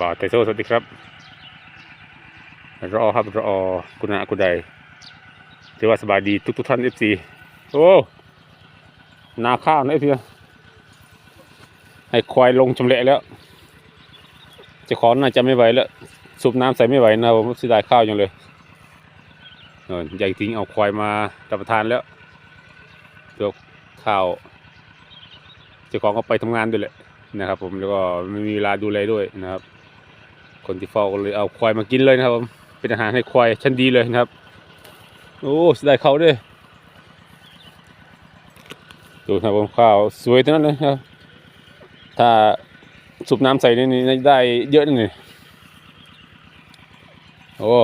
บ่าวไทโซสวัสดีครับรอครับรอคุณอาคุณใดถือว่าสบายดีทุกทุกท่านเอฟซีโอ้นาข้าวนะเอฟซีให้ควายลงชำเละแล้วเจะของน่าจะไม่ไหวแล้วสูบน้ำใส่ไม่ไหวนะผมเสียดายข้าวจังเลยออใหญ่ทิ้งเอาควายมารับประทานแล้วเดี๋ยวข้าวเจ้าของก็ไปทำงานด้วยแหละนะครับผมแล้วก็ไม่มีเวลาดูแลด้วยนะครับ คนที่เฝ้าก็เลยเอาควายมากินเลยนะครับผมเป็นอาหารให้ควายชั้นดีเลยนะครับ โอ้สียดายเขาด้วยดูนะครับผมข้าวสวยทั้งนั้นเลยครับ ถ้าสูบน้ำใส่นี่นี่ได้เยอะนี่โอ้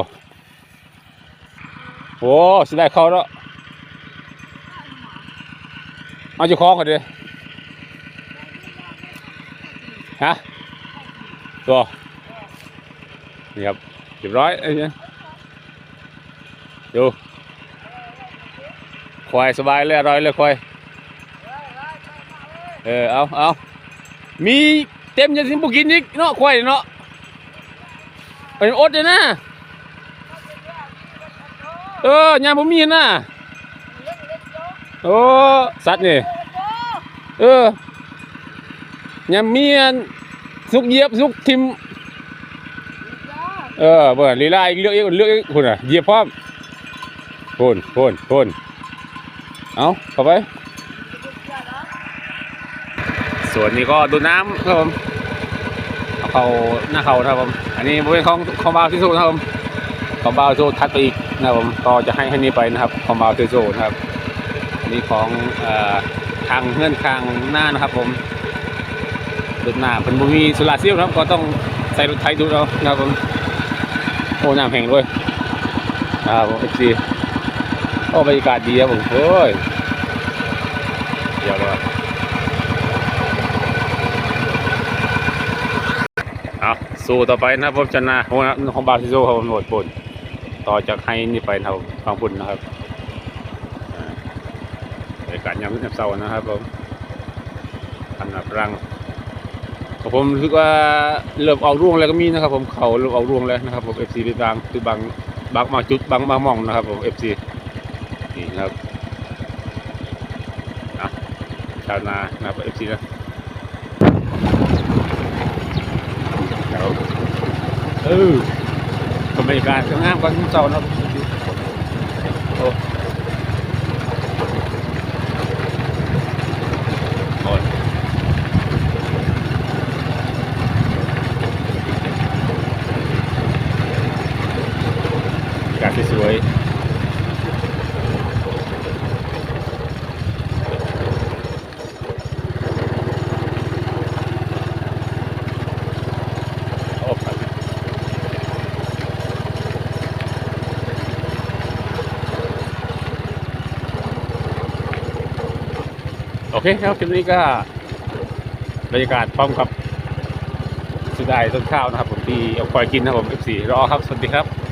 โอ้สิได้เข้าแล้วเอาเจ้าของก่อนดิฮะตัว นี่ครับเรียบร้อยไอ้เนี่ยดูควายสบายเลยอร่อยเลยควายเออเอาเอามีเต็มยังสิบุกินอีกเนาะควายเนาะเป็นอดเลยนะเออยามผมมีน่ะโอ้สัตว์นี่เออยามมีนสุกเยียบสุกทิม เออเบิ่งลีลาอีกเลือกอีกเลือกอีกคุณอะเหยียบพร้อมพ่นพ่นพ่นเอาเข้าไปส่วนนี้ก็ดูน้ำครับผมเขาหน้าเขานะครับผมอันนี้บริเวณของของบาวที่สุดนะครับผมคอมบาวโซทัดไปอีกนะครับผมก็จะให้ให้นี้ไปนะครับคอมบาวโซนะครับนนี้ของอทางเงื่อนทางหน้านะครับผมรถหน้าเป็นบุมีโซลาเซลล์นะครับ ก็ต้องใส่รถไถดูเอานะครับผม อ้น้ำแห้งด้วยครับผมเอฟซีโอ้บรรยากาศดีครับผมโอ้ยเดี๋ยวเลยเอาสู้ต่อไปนะครับผมชนะโอ้นะของบาซิโซครับผมโหดปุ่นต่อจากให้นี่ไปนะครับฟังพุ่นนะครับบรรยากาศยามเช้านะครับผมทำหนับรัง ของผมรู้สึกว่าเริ่มออกร่วงแล้วก็มีนะครับ ผมเขาเริ่มออกร่วงแล้วนะครับผมเอฟซีบางคือบางบางบางจุดบางบางมองนะครับผมเอฟซีนี่นะครับอะชาวนานะครับเอฟซีนะครับเออบรรยากาศก็งามกว่าเช้านะครับโอ้โอ้ยบรรยากาศ สวยๆโอ้ครับโอเคครับคลิปนี้ก็บรรยากาศพร้อมกับสุดายต้นข้าวนะครับผมที่เอาคอยกินนะครับผม F4 รอครับ สวัสดีครับ